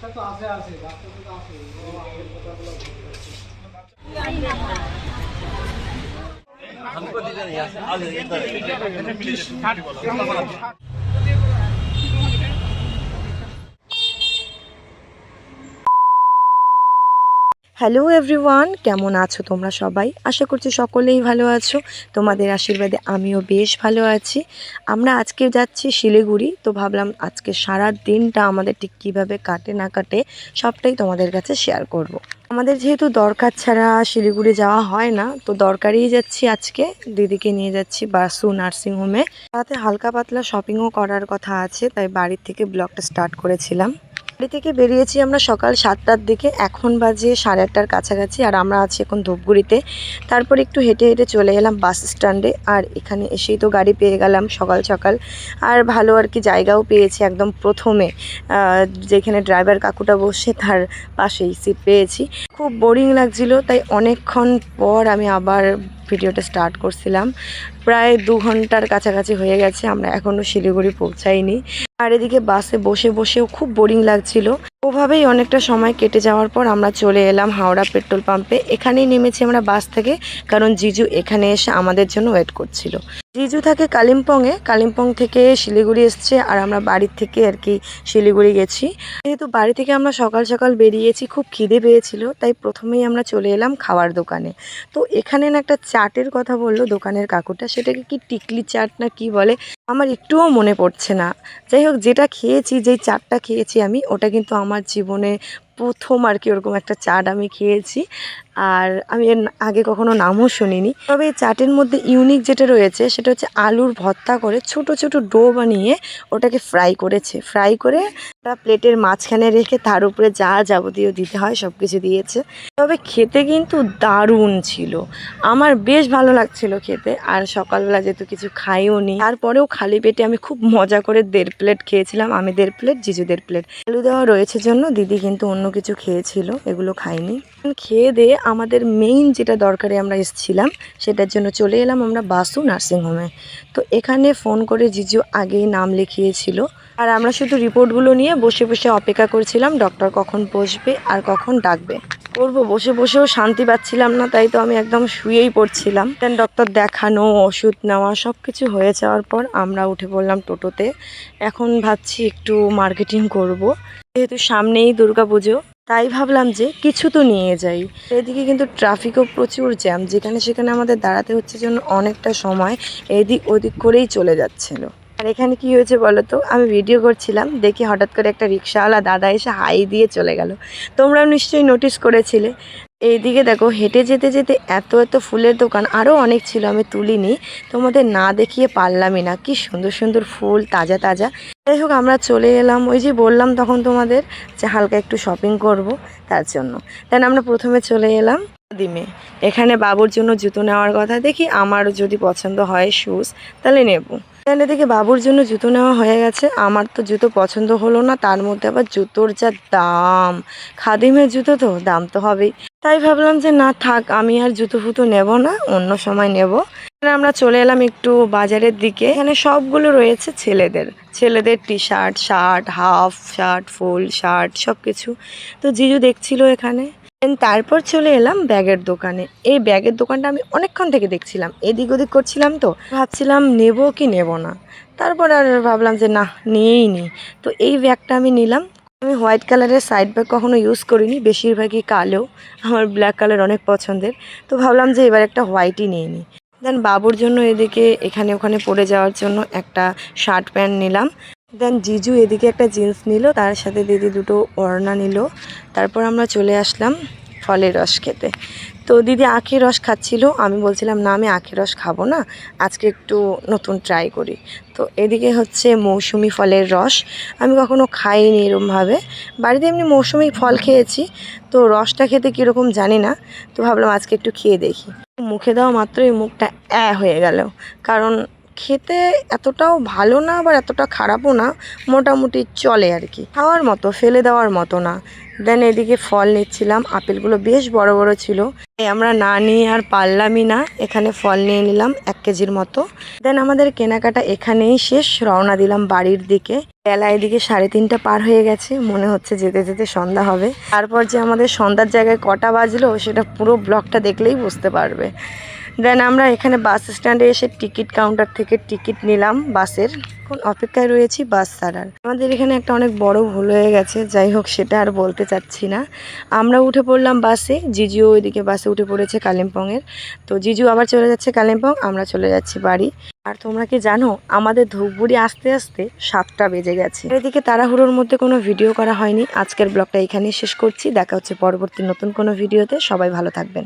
বাচ্চা তো আছে আছে বাচ্চা তো আছে ও আগের কথাগুলো বলতে পারছে। हमको दीजिए ना यहाँ से হ্যালো এভরিওয়ান কেমন আছো তোমরা সবাই? আশা করছি সকলেই ভালো আছো। তোমাদের আশীর্বাদে আমিও বেশ ভালো আছি। আমরা আজকে যাচ্ছি শিলিগুড়ি। তো ভাবলাম আজকে সারা দিনটা আমাদের ঠিক কীভাবে কাটে না কাটে সবটাই তোমাদের কাছে শেয়ার করব। আমাদের যেহেতু দরকার ছাড়া শিলিগুড়ি যাওয়া হয় না, তো দরকারেই যাচ্ছি আজকে। দিদিকে নিয়ে যাচ্ছি বাসু নার্সিংহোমে তাতে হালকা পাতলা শপিংও করার কথা আছে, তাই বাড়ির থেকে ব্লগটা স্টার্ট করেছিলাম। বাড়ি থেকে বেরিয়েছি আমরা সকাল সাতটার দিকে। এখন বাজে সাড়ে আটটার কাছাকাছি আর আমরা আছি এখন ধূপগুড়িতে। তারপর একটু হেঁটে হেঁটে চলে এলাম বাস স্ট্যান্ডে আর এখানে এসেই তো গাড়ি পেয়ে গেলাম সকাল সকাল। আর ভালো আর কি জায়গাও পেয়েছি একদম প্রথমে। যেখানে ড্রাইভার কাকুটা বসে তার পাশেই সিট পেয়েছি। খুব বোরিং লাগছিল, তাই অনেকক্ষণ পর আমি আবার ভিডিওটা স্টার্ট করছিলাম। প্রায় দু ঘণ্টার কাছাকাছি হয়ে গেছে, আমরা এখনও শিলিগুড়ি পৌঁছাইনি। আর এদিকে বাসে বসে বসেও খুব বোরিং লাগছিল। ওভাবেই অনেকটা সময় কেটে যাওয়ার পর আমরা চলে এলাম হাওড়া পেট্রোল পাম্পে। এখানেই নেমেছি আমরা বাস থেকে, কারণ জিজু এখানে এসে আমাদের জন্য ওয়েট করছিল। জিজু থাকে কালিম্পংয়ে, কালিম্পং থেকে শিলিগুড়ি এসছে আর আমরা বাড়ির থেকে আর কি শিলিগুড়ি গেছি। যেহেতু বাড়ি থেকে আমরা সকাল সকাল বেরিয়েছি, খুব খিদে পেয়েছিল, তাই প্রথমেই আমরা চলে এলাম খাওয়ার দোকানে। তো এখানে না একটা চাটের কথা বলল দোকানের কাকুটা, সেটাকে কি টিকলি চাট না কি বলে? আমার একটুও মনে পড়ছে না। যাই হোক যেটা খেয়েছি, যেই চাটটা খেয়েছি আমি, ওটা কিন্তু আমার জীবনে প্রথম আর কি ওরকম একটা চাট আমি খেয়েছি। আর আমি এর আগে কখনো নামও শুনিনি। তবে এই চাটের মধ্যে ইউনিক যেটা রয়েছে, সেটা হচ্ছে আলুর ভর্তা করে ছোট ছোট ডো বানিয়ে ওটাকে ফ্রাই করেছে। ফ্রাই করে একটা প্লেটের মাঝখানে রেখে তার উপরে যা যাবতীয় দিতে হয় সব কিছু দিয়েছে। তবে খেতে কিন্তু দারুণ ছিল। আমার বেশ ভালো লাগছিল খেতে। আর সকালবেলা যেহেতু কিছু খাইও নি, তারপরেও খালি পেটে আমি খুব মজা করে দেড় প্লেট খেয়েছিলাম। আমি দেড় প্লেট জিজু দেড় প্লেট আলু দেওয়া রয়েছে জন্য, দিদি কিন্তু অন্য কিছু খেয়েছিল, এগুলো খাইনি। খেয়ে দিয়ে আমাদের মেইন যেটা দরকারে আমরা এসেছিলাম, সেটার জন্য চলে এলাম আমরা বাসু নার্সিংহোমে। তো এখানে ফোন করে জিজু আগেই নাম লিখিয়েছিল। আর আমরা শুধু রিপোর্টগুলো নিয়ে বসে বসে অপেক্ষা করছিলাম ডক্টর কখন বসবে আর কখন ডাকবে। করব? বসে বসেও শান্তি পাচ্ছিলাম না, তাই তো আমি একদম শুয়েই পড়ছিলাম। দেন ডক্টর দেখানো, ওষুধ নেওয়া সব কিছু হয়ে যাওয়ার পর আমরা উঠে পড়লাম টোটোতে। এখন ভাবছি একটু মার্কেটিং করব। যেহেতু সামনেই দুর্গা পুজো তাই ভাবলাম যে কিছু তো নিয়ে যাই। এদিকে কিন্তু ট্রাফিকও প্রচুর জ্যাম যেখানে সেখানে আমাদের দাঁড়াতে হচ্ছে জন্য অনেকটা সময়, এদিক ওদিক করেই চলে যাচ্ছিল। আর এখানে কি হয়েছে বলো তো? আমি ভিডিও করছিলাম, দেখি হঠাৎ করে একটা রিক্সাওয়ালা দাদা এসে হাই দিয়ে চলে গেল। তোমরাও নিশ্চয়ই নোটিস করেছিলে। এইদিকে দেখো, হেঁটে যেতে যেতে এত এত ফুলের দোকান আরও অনেক ছিল, আমি তুলিনি। তোমাদের না দেখিয়ে পারলামই না, কি সুন্দর সুন্দর ফুল, তাজা তাজা। যাই হোক, আমরা চলে এলাম। ওই যে বললাম তখন তোমাদের যে হালকা একটু শপিং করব, তার জন্য। দেন আমরা প্রথমে চলে এলাম দিমে। এখানে বাবুর জন্য জুতো নেওয়ার কথা। দেখি আমার যদি পছন্দ হয় শুজ তাহলে নেব। তাহলে দেখি বাবুর জন্য জুতো নেওয়া হয়ে গেছে। আমার তো জুতো পছন্দ হলো না, তার মধ্যে আবার জুতোর যা দাম। খাদিমের জুতো তো, দাম তো হবেই। তাই ভাবলাম যে না থাক, আমি আর জুতো ফুতো নেব না, অন্য সময় নেব। এখানে আমরা চলে এলাম একটু বাজারের দিকে। এখানে সবগুলো রয়েছে ছেলেদের। ছেলেদের T shirt shirt half shirt, full shirt সব কিছু তো জিজু দেখছিল এখানে। তারপর চলে এলাম ব্যাগের দোকানে। এই ব্যাগের দোকানটা আমি অনেকক্ষণ থেকে দেখছিলাম। এদিক ওদিক করছিলাম তো। ভাবছিলাম নেব কি নেব না। তারপর আর ভাবলাম যে, না, নিয়েই নি। তো এই ব্যাগটা আমি নিলাম। আমি হোয়াইট কালারের সাইড ব্যাগ কখনো ইউজ করিনি। বেশিরভাগই কালো। আমার ব্ল্যাক কালার অনেক পছন্দের। তো ভাবলাম যে, এবার একটা হোয়াইটই নিয়ে নিই দেন বাবুর জন্য এদিকে এখানে ওখানে পড়ে যাওয়ার জন্য একটা শার্ট প্যান্ট নিলাম। দেন জিজু এদিকে একটা জিন্স নিল, তার সাথে দিদি দুটো ওড়না নিল। তারপর আমরা চলে আসলাম ফলের রস খেতে। তো দিদি আখের রস খাচ্ছিল, আমি বলছিলাম, না, আমি আখের রস খাব না, আজকে একটু নতুন ট্রাই করি। তো এদিকে হচ্ছে মৌসুমি ফলের রস। আমি কখনো খাইনি এরমভাবে। বাড়িতে এমনি মৌসুমি ফল খেয়েছি, তো রসটা খেতে কীরকম জানি না, তো ভাবলাম আজকে একটু খেয়ে দেখি। মুখে দেওয়া মাত্রই মুখটা অ্যা হয়ে গেল, কারণ খেতে এতটাও ভালো না আবার এতটা খারাপও না, মোটামুটি চলে আর কি। খাওয়ার মতো, ফেলে দেওয়ার মতো না। দেন এদিকে ফল নিচ্ছিলাম, আপেলগুলো বেশ বড় বড় ছিল। আমরা না নিয়ে আর পারলামই না, এখানে ফল নিয়ে নিলাম এক কেজির মতো। দেন আমাদের কেনাকাটা এখানেই শেষ, রওনা দিলাম বাড়ির দিকে। বেলা এদিকে সাড়ে তিনটা পার হয়ে গেছে, মনে হচ্ছে যেতে যেতে সন্ধ্যা হবে। তারপর যে আমাদের সন্ধ্যার জায়গায় কটা বাজলো, সেটা পুরো ব্লগটা দেখলেই বুঝতে পারবে। দেন আমরা এখানে বাস স্ট্যান্ডে এসে টিকিট কাউন্টার থেকে টিকিট নিলাম বাসের। অপেক্ষায় রয়েছি বাস ছাড়ার। আমাদের এখানে একটা অনেক বড় ভুল হয়ে গেছে, যাই হোক সেটা আর বলতে চাচ্ছি না। আমরা উঠে পড়লাম বাসে, জিজু ওইদিকে বাসে উঠে পড়েছে কালিম্পংয়ের। তো জিজু আবার চলে যাচ্ছে কালিম্পং, আমরা চলে যাচ্ছি বাড়ি। আর তোমরা কি জানো, আমাদের ধূপগুড়ি আস্তে আস্তে সাতটা বেজে গেছে। এদিকে তাড়াহুড়োর মধ্যে কোনো ভিডিও করা হয়নি। আজকের ব্লগটা এখানেই শেষ করছি। দেখা হচ্ছে পরবর্তী নতুন কোনো ভিডিওতে। সবাই ভালো থাকবেন।